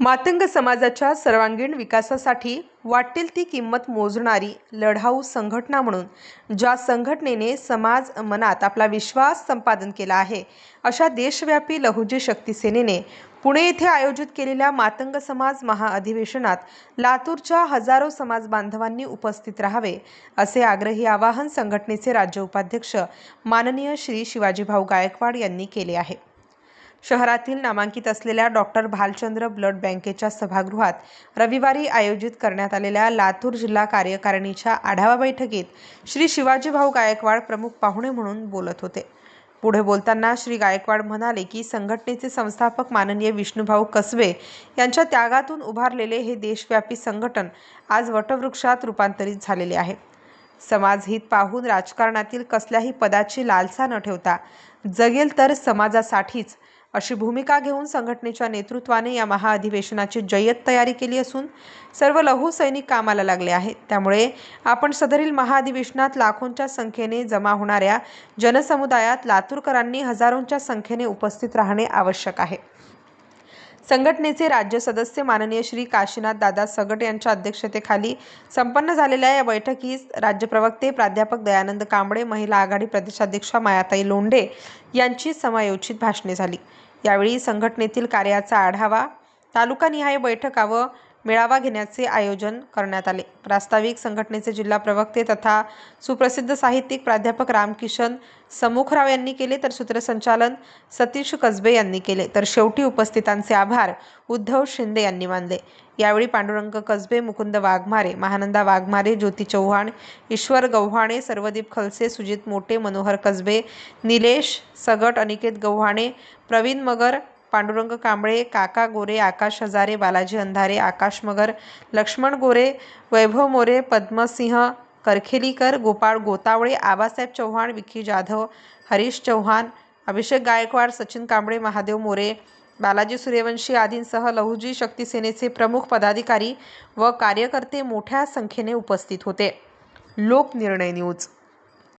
मातंग समाजाच्या सर्वांगीण विकासासाठी वाटेल ती किंमत मोजणारी लढाऊ संघटना म्हणून ज्या संघटनेने समाज मनात आपला विश्वास संपादन केला आहे अशा देशव्यापी लहुजी शक्ती सेनेने पुणे येथे आयोजित केलेल्या मातंग समाज महाअधिवेशनात लातूरच्या हजारो समाज बांधवांनी उपस्थित राहावे असे आग्रही आवाहन संघटनेचे राज्य उपाध्यक्ष माननीय श्री शिवाजीभाऊ गायकवाड यांनी केले आहे. शहरातील नामांकित असलेल्या डॉक्टर भालचंद्र ब्लड बँकेच्या सभागृहात रविवारी आयोजित करण्यात आलेल्या लातूर जिल्हा कार्यकारिणीच्या आढावा बैठकीत श्री शिवाजीभाऊ गायकवाड प्रमुख पाहुणे म्हणून बोलत होते. पुढे बोलताना श्री गायकवाड म्हणाले की संघटनेचे संस्थापक माननीय विष्णुभाऊ कसबे यांच्या त्यागातून उभारलेले हे देशव्यापी संघटन आज वटवृक्षात रूपांतरित झालेले आहे. समाजहित पाहून राजकारणातील कसल्याही पदाची लालसा न ठेवता जगेल तर समाजासाठीच अशी भूमिका घेऊन संघटनेच्या नेतृत्वाने या महाअधिवेशनाची जय्यत तयारी केली असून सर्व लघु सैनिक कामाला लागले आहेत. त्यामुळे आपण सदरील महाअधिवेशनात लाखोंच्या संख्येने जमा होणाऱ्या जनसमुदायात लातूरकरांनी हजारोंच्या संख्येने उपस्थित राहणे आवश्यक आहे. संघटनेचे राज्य सदस्य माननीय श्री काशीनाथ दादा सगट यांच्या अध्यक्षतेखाली संपन्न झालेल्या या बैठकीस राज्य प्रवक्ते प्राध्यापक दयानंद कांबळे महिला आघाडी प्रदेशाध्यक्षा मायाताई लोंढे यांची समायोजित भाषणे झाली. यावेळी संघटनेतील कार्याचा आढावा तालुकानिहाय बैठका व मेळावा घेण्याचे आयोजन करण्यात आले. प्रास्ताविक संघटनेचे जिल्हा प्रवक्ते तथा सुप्रसिद्ध साहित्यिक प्राध्यापक रामकिशन समुखराव यांनी केले तर सूत्रसंचालन सतीश कसबे यांनी केले. तर शेवटी उपस्थितांचे आभार उद्धव शिंदे यांनी मानले. यावेळी पांडुरंग कसबे मुकुंद वाघमारे महानंदा वाघमारे ज्योती चव्हाण ईश्वर गव्हाणे सर्वदीप खलसे सुजित मोटे मनोहर कसबे निलेश सगट अनिकेत गव्हाणे प्रवीण मगर पांडुरंग कांबळे काका गोरे आकाश हजारे बालाजी अंधारे आकाश मगर लक्ष्मण गोरे वैभव मोरे पद्मसिंह करखेलीकर गोपाळ गोतावळे आबासाहेब चव्हाण विकी जाधव हरीश चव्हाण अभिषेक गायकवाड सचिन कांबळे महादेव मोरे बालाजी सूर्यवंशी आदींसह लहुजी शक्ती सेनेचे प्रमुख पदाधिकारी व कार्यकर्ते मोठ्या संख्येने उपस्थित होते. लोकनिर्णय न्यूज.